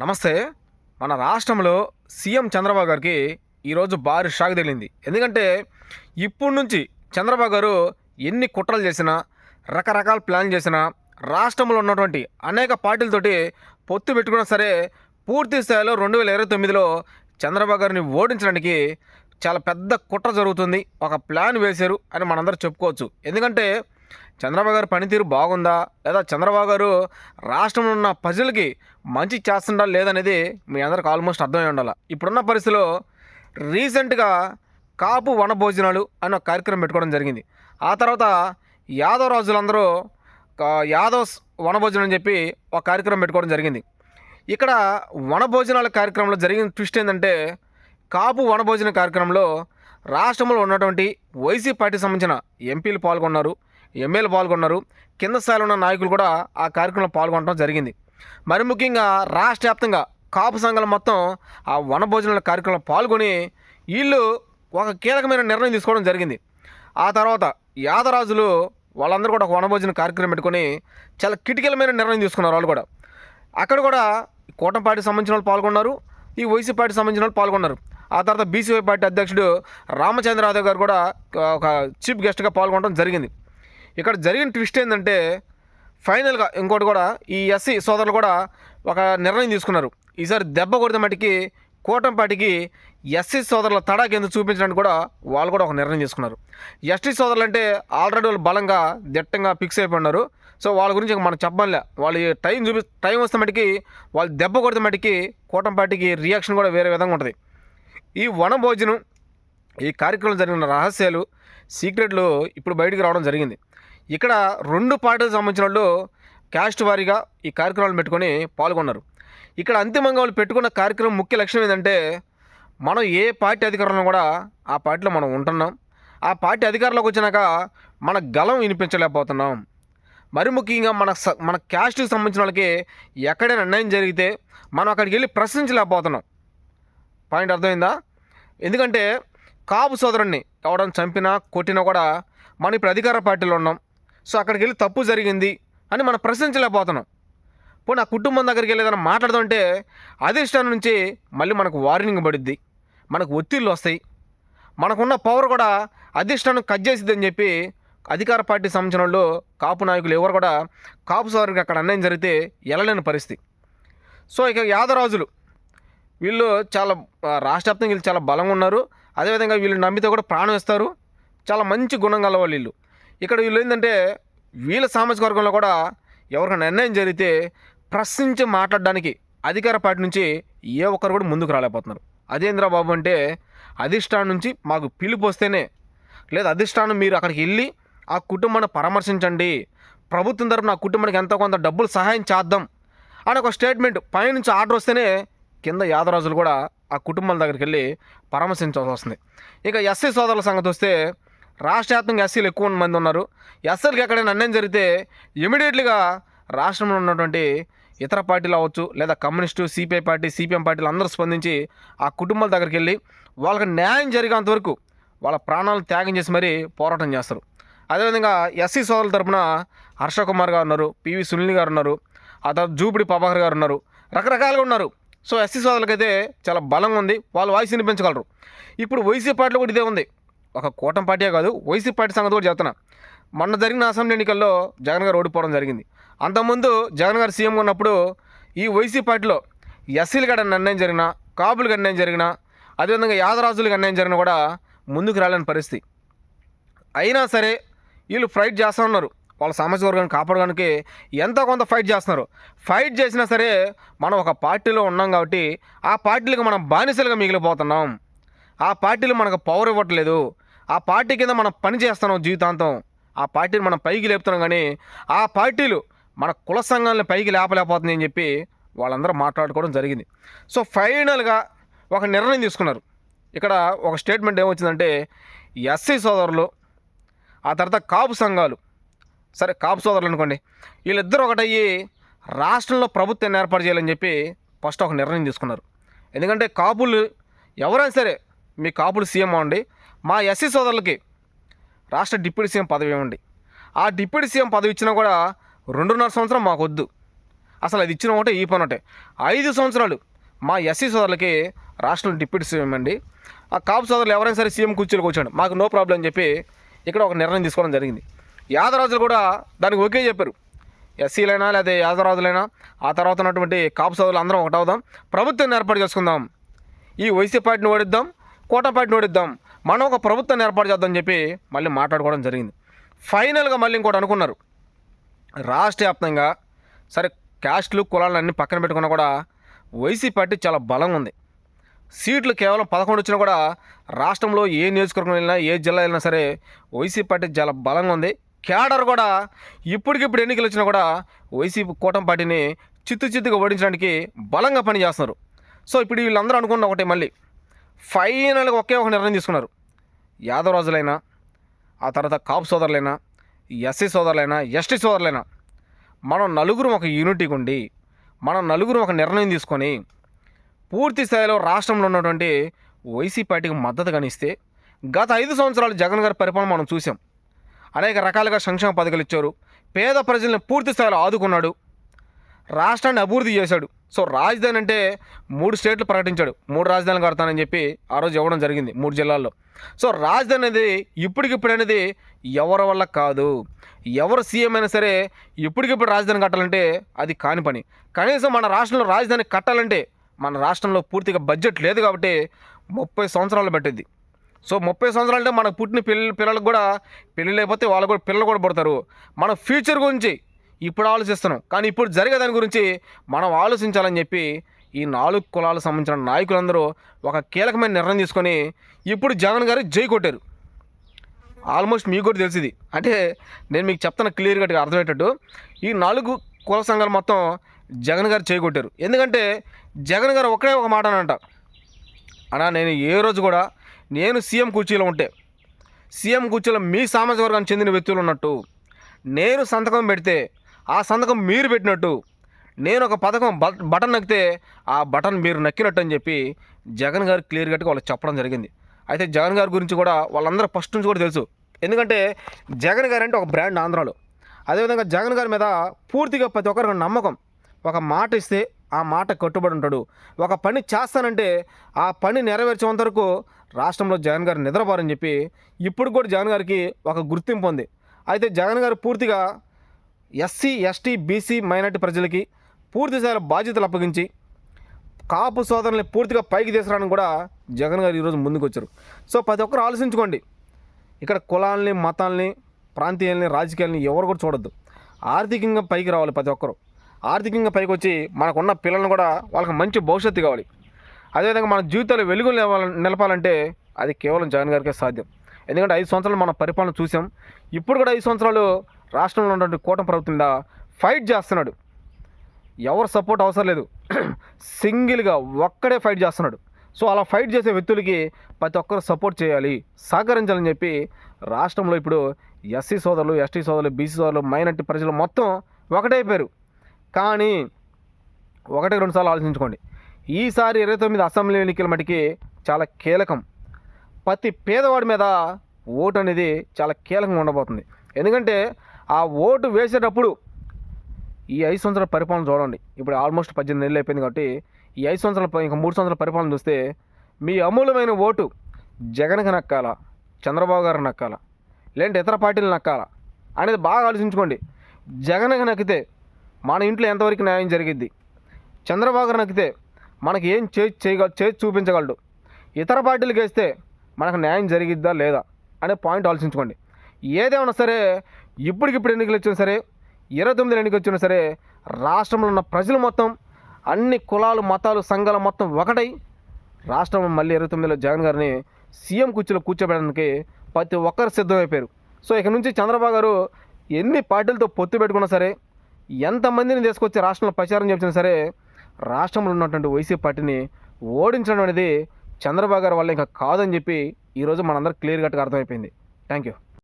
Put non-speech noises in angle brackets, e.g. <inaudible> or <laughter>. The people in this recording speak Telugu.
నమస్తే. మన రాష్ట్రంలో సీఎం చంద్రబాబు గారికి ఈరోజు భారీ షాక్ తగిలింది. ఎందుకంటే ఇప్పటి నుంచి చంద్రబాబు గారు ఎన్ని కుట్రలు చేసినా రకరకాల ప్లాన్ చేసినా రాష్ట్రంలో ఉన్నటువంటి అనేక పార్టీలతోటి పొత్తు పెట్టుకున్నా సరే పూర్తి స్థాయిలో రెండు వేల ఇరవై తొమ్మిదిలో చంద్రబాబు గారిని ఓడించడానికి చాలా పెద్ద కుట్ర జరుగుతుంది. ఒక ప్లాన్ వేశారు అని మనందరూ చెప్పుకోవచ్చు. ఎందుకంటే చంద్రబాబు గారి పనితీరు బాగుందా? లేదా చంద్రబాబు గారు రాష్ట్రంలో ఉన్న ప్రజలకి మంచి చేస్తుందా లేదనేది మీ అందరికి ఆల్మోస్ట్ అర్థమై ఉండాలి. ఇప్పుడున్న పరిస్థితిలో రీసెంట్గా కాపు వనభోజనాలు అనే ఒక కార్యక్రమం పెట్టుకోవడం జరిగింది. ఆ తర్వాత యాదవ్ రాజులందరూ కా- వనభోజనం అని చెప్పి ఒక కార్యక్రమం పెట్టుకోవడం జరిగింది. ఇక్కడ వనభోజనాల కార్యక్రమంలో జరిగిన ట్విస్ట్ ఏంటంటే కాపు వనభోజన కార్యక్రమంలో రాష్ట్రంలో ఉన్నటువంటి వైసీ పార్టీకి సంబంధించిన ఎంపీలు పాల్గొన్నారు. ఎమ్మెల్యేలు పాల్గొన్నారు. కింద స్థాయిలో ఉన్న నాయకులు కూడా ఆ కార్యక్రమంలో పాల్గొనడం జరిగింది. మరి ముఖ్యంగా రాష్ట్ర వ్యాప్తంగా కాపు సంఘాలు మొత్తం ఆ వనభోజనాల కార్యక్రమంలో పాల్గొని వీళ్ళు ఒక కీలకమైన నిర్ణయం తీసుకోవడం జరిగింది. ఆ తర్వాత యాదరాజులు వాళ్ళందరూ కూడా ఒక వనభోజన కార్యక్రమం పెట్టుకొని చాలా కిటికలమైన నిర్ణయం తీసుకున్నారు వాళ్ళు కూడా. అక్కడ కూడా కూటమి సంబంధించిన వాళ్ళు పాల్గొన్నారు. ఈ వైసీ పార్టీ సంబంధించిన వాళ్ళు పాల్గొన్నారు. ఆ తర్వాత బీసీవై పార్టీ అధ్యక్షుడు రామచంద్ర యాదవ్ గారు కూడా ఒక చీఫ్ గెస్ట్గా పాల్గొనడం జరిగింది. ఇక్కడ జరిగిన ట్విస్ట్ ఏంటంటే ఫైనల్గా ఇంకోటి కూడా ఈ ఎస్సీ సోదరులు కూడా ఒక నిర్ణయం తీసుకున్నారు. ఈసారి దెబ్బ కొడితే మటుకి కూటంపాటికి ఎస్సీ సోదరుల తడాకి ఎందుకు చూపించడానికి కూడా వాళ్ళు కూడా ఒక నిర్ణయం తీసుకున్నారు. ఎస్టీ సోదరులు అంటే ఆల్రెడీ వాళ్ళు బలంగా దిట్టంగా ఫిక్స్ అయిపోయినారు సో వాళ్ళ గురించి మనం చెప్పాలే వాళ్ళు ఈ టైం చూపి టైం వస్తే మటుకి వాళ్ళు దెబ్బ కొడితే మటుకి కూటంపాటికి రియాక్షన్ కూడా వేరే విధంగా ఉంటుంది. ఈ వనభోజనం ఈ కార్యక్రమం జరిగిన రహస్యాలు సీక్రెట్లు ఇప్పుడు బయటికి రావడం జరిగింది. ఇక్కడ రెండు పార్టీలకు సంబంధించిన వాళ్ళు క్యాస్ట్ వారీగా ఈ కార్యక్రమాలు పెట్టుకొని పాల్గొన్నారు. ఇక్కడ అంతిమంగా వాళ్ళు పెట్టుకున్న కార్యక్రమం ముఖ్య లక్ష్యం ఏంటంటే మనం ఏ పార్టీ అధికారంలో కూడా ఆ పార్టీలో మనం ఉంటున్నాం. ఆ పార్టీ అధికారంలోకి వచ్చినాక మన గలం వినిపించలేకపోతున్నాం. మరి ముఖ్యంగా మన స మన క్యాస్ట్కి సంబంధించిన వాళ్ళకి ఎక్కడైనా అన్యాయం జరిగితే మనం అక్కడికి వెళ్ళి ప్రశ్నించలేకపోతున్నాం. పాయింట్ అర్థమైందా? ఎందుకంటే కాపు సోదరుణ్ణి ఎవడని చంపినా కొట్టినా కూడా మనం ఇప్పుడు అధికార పార్టీలో ఉన్నాం. సో అక్కడికి వెళ్ళి తప్పు జరిగింది అని మనం ప్రశ్నించలేకపోతున్నాం. పోనీ ఆ కుటుంబం దగ్గరికి వెళ్ళి ఏదైనా మాట్లాడుతుంటే అధిష్టానం నుంచి మళ్ళీ మనకు వార్నింగ్ పడుద్ది. మనకు ఒత్తిళ్ళు వస్తాయి. మనకున్న పవర్ కూడా అధిష్టానం కట్ చేసిద్దని చెప్పి అధికార పార్టీ సంబంధించిన వాళ్ళు కాపు నాయకులు ఎవరు కూడా కాపు సోదరికి అక్కడ అన్యాయం జరిగితే వెళ్ళలేని పరిస్థితి. సో ఇక యాదరాజులు వీళ్ళు చాలా రాష్ట్ర వ్యాప్తంగా వీళ్ళు చాలా బలంగా ఉన్నారు. అదేవిధంగా వీళ్ళు నమ్మితే కూడా ప్రాణం ఇస్తారు చాలా మంచి గుణం గలవాళ్ళు వీళ్ళు. ఇక్కడ వీళ్ళు ఏంటంటే వీళ్ళ సామాజిక వర్గంలో కూడా ఎవరికైనా నిర్ణయం జరిగితే ప్రశ్నించి మాట్లాడడానికి అధికార పార్టీ నుంచి ఏ ఒక్కరు కూడా ముందుకు రాలేకపోతున్నారు. అదేంద్ర బాబు అంటే అధిష్టానం నుంచి మాకు పిలుపు వస్తేనే లేదా అధిష్టానం మీరు అక్కడికి వెళ్ళి ఆ కుటుంబాన్ని పరామర్శించండి. ప్రభుత్వం తరపున ఆ కుటుంబానికి ఎంతో కొంత డబ్బులు సహాయం చేద్దాం అని ఒక స్టేట్మెంట్ పైనుంచి ఆర్డర్ వస్తేనే కింద యాదరాజులు కూడా ఆ కుటుంబాల దగ్గరికి వెళ్ళి పరామర్శించాల్సి వస్తుంది. ఇక ఎస్సీ సోదరుల సంగతి వస్తే రాష్ట్ర వ్యాప్తంగా ఎస్సీలు ఎక్కువ మంది ఉన్నారు. ఎస్సీలకి ఎక్కడైనా అన్యాయం జరిగితే ఇమీడియట్లీగా రాష్ట్రంలో ఉన్నటువంటి ఇతర పార్టీలు అవ్వచ్చు లేదా కమ్యూనిస్టు సిపిఐ పార్టీ సిపిఎం పార్టీలు అందరూ స్పందించి ఆ కుటుంబాల దగ్గరికి వెళ్ళి వాళ్ళకి న్యాయం జరిగేంత వరకు వాళ్ళ ప్రాణాలను త్యాగం చేసి మరీ పోరాటం చేస్తారు. అదేవిధంగా ఎస్సీ సోదరుల తరపున హర్ష కుమార్ గారు ఉన్నారు పివి సునీల్ గారు ఉన్నారు ఆ తర్వాత జూపిడి ప్రభాకర్ గారు ఉన్నారు రకరకాలుగా ఉన్నారు. సో ఎస్సీ సోదరులకైతే చాలా బలంగా ఉంది వాళ్ళు వాయిస్ వినిపించగలరు. ఇప్పుడు వైసీ పార్టీలో కూడా ఇదే ఉంది. ఒక కూటమి పార్టీయే కాదు వైసీ పార్టీ సంగతి కూడా చెప్తున్నా. మొన్న జరిగిన అసెంబ్లీ ఎన్నికల్లో జగన్ గారు ఓడిపోవడం జరిగింది. అంతకుముందు జగన్ గారు సీఎం ఉన్నప్పుడు ఈ వైసీ పార్టీలో ఎస్సీలకు అన్యాయం జరిగినా కాపులకు అన్యాయం జరిగినా అదేవిధంగా యాదరాజులకు అన్యాయం జరిగినా కూడా ముందుకు రాలేని పరిస్థితి. అయినా సరే వీళ్ళు ఫైట్ చేస్తూ ఉన్నారు వాళ్ళ సామాజిక వర్గాన్ని కాపాడడానికి ఎంతో కొంత ఫైట్ చేస్తున్నారు. ఫైట్ చేసినా సరే మనం ఒక పార్టీలో ఉన్నాం కాబట్టి ఆ పార్టీలకు మనం బానిసలుగా మిగిలిపోతున్నాం. ఆ పార్టీలు మనకు పవర్ ఇవ్వట్లేదు. ఆ పార్టీ కింద మనం పని చేస్తున్నాం జీవితాంతం. ఆ పార్టీని మనం పైకి లేపుతున్నాం కానీ ఆ పార్టీలు మన కుల సంఘాలను పైకి లేపలేకపోతుంది అని చెప్పి వాళ్ళందరూ మాట్లాడుకోవడం జరిగింది. సో ఫైనల్గా ఒక నిర్ణయం తీసుకున్నారు. ఇక్కడ ఒక స్టేట్మెంట్ ఏమొచ్చిందంటే ఎస్సీ సోదరులు ఆ తర్వాత కాపు సంఘాలు. సరే కాపు సోదరులు అనుకోండి. వీళ్ళిద్దరూ ఒకటయ్యి రాష్ట్రంలో ప్రభుత్వాన్ని ఏర్పాటు చేయాలని చెప్పి ఫస్ట్ ఒక నిర్ణయం తీసుకున్నారు. ఎందుకంటే కాపులు ఎవరైనా సరే మీ కాపులు సీఎం అవ్వండి మా ఎస్సీ సోదరులకి రాష్ట్ర డిప్యూటీ సీఎం పదవి ఇవ్వండి. ఆ డిప్యూటీ సీఎం పదవి ఇచ్చినా కూడా రెండున్నర సంవత్సరం మాకు వద్దు అసలు అది ఇచ్చిన ఒకటే ఈ పని ఒకటే ఐదు సంవత్సరాలు మా ఎస్సీ సోదరులకి రాష్ట్రం డిప్యూటీ సీఎం అండి ఆ కాపు సోదరులు ఎవరైనా సరే సీఎం కూర్చోలకు కూర్చోండి మాకు నో ప్రాబ్లం అని చెప్పి ఇక్కడ ఒక నిర్ణయం తీసుకోవడం జరిగింది. యాదరాజులు కూడా దానికి ఓకే చెప్పారు. ఎస్సీలైనా లేదా యాదరాజులైనా ఆ తర్వాత ఉన్నటువంటి కాపు సోదరులు అందరం ఒకటవుదాం. ప్రభుత్వాన్ని ఏర్పాటు చేసుకుందాం. ఈ వైసీ పార్టీని ఓడిద్దాం కోట పార్టీని ఓడిద్దాం. మనం ఒక ప్రభుత్వాన్ని ఏర్పాటు చేద్దామని చెప్పి మళ్ళీ మాట్లాడుకోవడం జరిగింది. ఫైనల్గా మళ్ళీ ఇంకోటి అనుకున్నారు. రాష్ట్ర వ్యాప్తంగా సరే క్యాస్ట్లు కులాలను అన్ని పక్కన పెట్టుకున్నా కూడా వైసీ పార్టీ చాలా బలంగా ఉంది. సీట్లు కేవలం పదకొండు వచ్చినా కూడా రాష్ట్రంలో ఏ నియోజకవర్గం వెళ్ళినా ఏ జిల్లా వెళ్ళినా సరే వైసీ పార్టీ చాలా బలంగా ఉంది. కేడర్ కూడా ఇప్పటికిప్పుడు ఎన్నికలు వచ్చినా కూడా వైసీపీ కూటమి పార్టీని చిత్తు చిత్తుగా ఓడించడానికి బలంగా పనిచేస్తున్నారు. సో ఇప్పుడు వీళ్ళందరూ అనుకున్న ఒకటే మళ్ళీ. ఫైనల్గా ఒకే ఒక నిర్ణయం తీసుకున్నారు. యాదవ్ రాజులైనా ఆ తర్వాత కాపు సోదరులైనా ఎస్సీ సోదరులైనా ఎస్టీ సోదరులైనా మనం నలుగురు ఒక యూనిటీగా ఉండి మనం నలుగురు ఒక నిర్ణయం తీసుకొని పూర్తి స్థాయిలో రాష్ట్రంలో ఉన్నటువంటి వైసీ పార్టీకి మద్దతు కనిస్తే గత ఐదు సంవత్సరాలు జగన్ గారి పరిపాలన మనం చూసాం. అనేక రకాలుగా సంక్షేమ పథకాలు ఇచ్చారు. పేద ప్రజల్ని పూర్తి స్థాయిలో ఆదుకున్నాడు. రాష్ట్రాన్ని అభివృద్ధి చేశాడు. సో రాజధాని అంటే మూడు స్టేట్లు ప్రకటించాడు. మూడు రాజధానులు కడతానని చెప్పి ఆ రోజు ఇవ్వడం జరిగింది మూడు జిల్లాల్లో. సో రాజధాని అనేది ఇప్పటికిప్పుడు అనేది ఎవరి వల్ల కాదు. ఎవరు సీఎం అయినా సరే ఇప్పటికిప్పుడు రాజధాని కట్టాలంటే అది కాని పని. కనీసం మన రాష్ట్రంలో రాజధాని కట్టాలంటే మన రాష్ట్రంలో పూర్తిగా బడ్జెట్ లేదు కాబట్టి ముప్పై సంవత్సరాలు పెట్టింది. సో ముప్పై సంవత్సరాలు అంటే మనకు పుట్టిన పిల్ల పిల్లలకు కూడా పెళ్ళి లేకపోతే వాళ్ళు కూడా పిల్లలు కూడా పుడతారు. మన ఫ్యూచర్ గురించి ఇప్పుడు ఆలోచిస్తున్నాం. కానీ ఇప్పుడు జరిగే దాని గురించి మనం ఆలోచించాలని చెప్పి ఈ నాలుగు కులాలకు సంబంధించిన నాయకులందరూ ఒక కీలకమైన నిర్ణయం తీసుకొని ఇప్పుడు జగన్ గారు జై కొట్టారు. ఆల్మోస్ట్ మీకు కూడా తెలిసింది. అంటే నేను మీకు చెప్తాను క్లియర్ అర్థమయ్యేటట్టు ఈ నాలుగు కుల సంఘాలు మొత్తం జగన్ గారు చేయగొట్టారు ఎందుకంటే జగన్ గారు ఒకటే ఒక మాట అనంట అన్నా నేను ఏ రోజు కూడా నేను సీఎం కుర్చీలో ఉంటే సీఎం కుర్చీలో మీ సామాజిక వర్గానికి చెందిన వ్యక్తులు ఉన్నట్టు నేను సంతకం పెడితే ఆ సంతకం మీరు పెట్టినట్టు. నేను ఒక పథకం బటన్ నొక్కితే ఆ బటన్ మీరు నక్కినట్టు అని చెప్పి జగన్ గారు క్లియర్ కట్గా వాళ్ళకి చెప్పడం జరిగింది. అయితే జగన్ గారి గురించి కూడా వాళ్ళందరూ ఫస్ట్ నుంచి కూడా తెలుసు. ఎందుకంటే జగన్ గారు అంటే ఒక బ్రాండ్ ఆంధ్రాలో. అదేవిధంగా జగన్ గారి మీద పూర్తిగా ప్రతి ఒక్కరికి నమ్మకం. ఒక మాట ఇస్తే ఆ మాట కట్టుబడి ఉంటాడు. ఒక పని చేస్తానంటే ఆ పని నెరవేర్చేంత వరకు రాష్ట్రంలో జగన్ గారు నిద్రపోరని చెప్పి ఇప్పుడు కూడా జగన్ గారికి ఒక గుర్తింపు ఉంది. అయితే జగన్ గారు పూర్తిగా ఎస్సీ ఎస్టీ బీసీ మైనార్టీ ప్రజలకి పూర్తి స్థాయిలో బాధ్యతలు అప్పగించి కాపు సోదరుల్ని పూర్తిగా పైకి తీసుకురావడం కూడా జగన్ గారు ఈరోజు ముందుకు వచ్చారు సో ప్రతి ఒక్కరు ఆలోచించుకోండి. ఇక్కడ కులాలని మతాల్ని ప్రాంతీయాలని రాజకీయాలని ఎవరు కూడా చూడొద్దు. ఆర్థికంగా పైకి రావాలి ప్రతి ఒక్కరు. ఆర్థికంగా పైకి వచ్చి మనకున్న పిల్లలను కూడా వాళ్ళకి మంచి భవిష్యత్తు కావాలి. అదేవిధంగా మన జీవితాలు వెలుగు నిలపాలంటే అది కేవలం జగన్ గారికే సాధ్యం. ఎందుకంటే ఐదు సంవత్సరాలు మన పరిపాలన చూసాం. ఇప్పుడు కూడా ఐదు సంవత్సరాలు రాష్ట్రంలో ఉన్నటువంటి కూటమి ప్రభుత్వం మీద ఫైట్ చేస్తున్నాడు. ఎవరు సపోర్ట్ అవసరం లేదు. <clears throat> సింగిల్గా ఒక్కడే ఫైట్ చేస్తున్నాడు. సో అలా ఫైట్ చేసే వ్యక్తులకి ప్రతి ఒక్కరు సపోర్ట్ చేయాలి సహకరించాలని చెప్పి రాష్ట్రంలో ఇప్పుడు ఎస్సీ సోదరులు ఎస్టీ సోదరులు బీసీ సోదరులు మైనార్టీ ప్రజలు మొత్తం ఒకటైపోయారు కానీ ఒకటి రెండు సార్లు ఆలోచించుకోండి. ఈసారి ఇరవై తొమ్మిది అసెంబ్లీ ఎన్నికల మటుకి చాలా కీలకం. ప్రతి పేదవాడి మీద ఓటు అనేది చాలా కీలకంగా ఉండబోతుంది. ఎందుకంటే ఆ ఓటు వేసేటప్పుడు ఈ ఐదు సంవత్సరాల పరిపాలన చూడండి. ఇప్పుడు ఆల్మోస్ట్ పద్దెనిమిది నెలలు అయిపోయింది కాబట్టి ఈ ఐదు సంవత్సరాల ఇంకా మూడు సంవత్సరాల పరిపాలన చూస్తే మీ అమూల్యమైన ఓటు జగన్కి నక్కాలా చంద్రబాబు గారు నక్కాలా లేదంటే ఇతర పార్టీలు నక్కాలా అనేది బాగా ఆలోచించుకోండి. జగన్కి నక్కితే మన ఇంట్లో ఎంతవరకు న్యాయం జరిగిద్ది? చంద్రబాబు గారు నక్కితే మనకి ఏం చేసి చేయగల చేసి చూపించగలడు? ఇతర పార్టీలకు వేస్తే మనకు న్యాయం జరిగిద్దా లేదా? అనే పాయింట్ ఆలోచించుకోండి. ఏదేమన్నా సరే ఇప్పటికిప్పుడు ఎన్నికలు వచ్చినా సరే ఇరవై తొమ్మిది ఎన్నికలు వచ్చినా సరే రాష్ట్రంలో ఉన్న ప్రజలు మొత్తం అన్ని కులాలు మతాలు సంఘాలు మొత్తం ఒకటై రాష్ట్రంలో మళ్ళీ ఇరవై తొమ్మిదిలో జగన్ గారిని సీఎం కుర్చీలో కూర్చోబెట్టడానికి ప్రతి ఒక్కరు సిద్ధమైపోయారు. సో ఇక నుంచి చంద్రబాబు గారు ఎన్ని పార్టీలతో పొత్తు పెట్టుకున్నా సరే ఎంతమందిని తీసుకొచ్చి రాష్ట్రంలో ప్రచారం చేసినా సరే రాష్ట్రంలో ఉన్నటువంటి వైసీపీ పార్టీని ఓడించడం అనేది చంద్రబాబు గారి వల్ల ఇంకా కాదని చెప్పి ఈరోజు మనందరూ క్లియర్ కట్గా అర్థమైపోయింది. Thank you.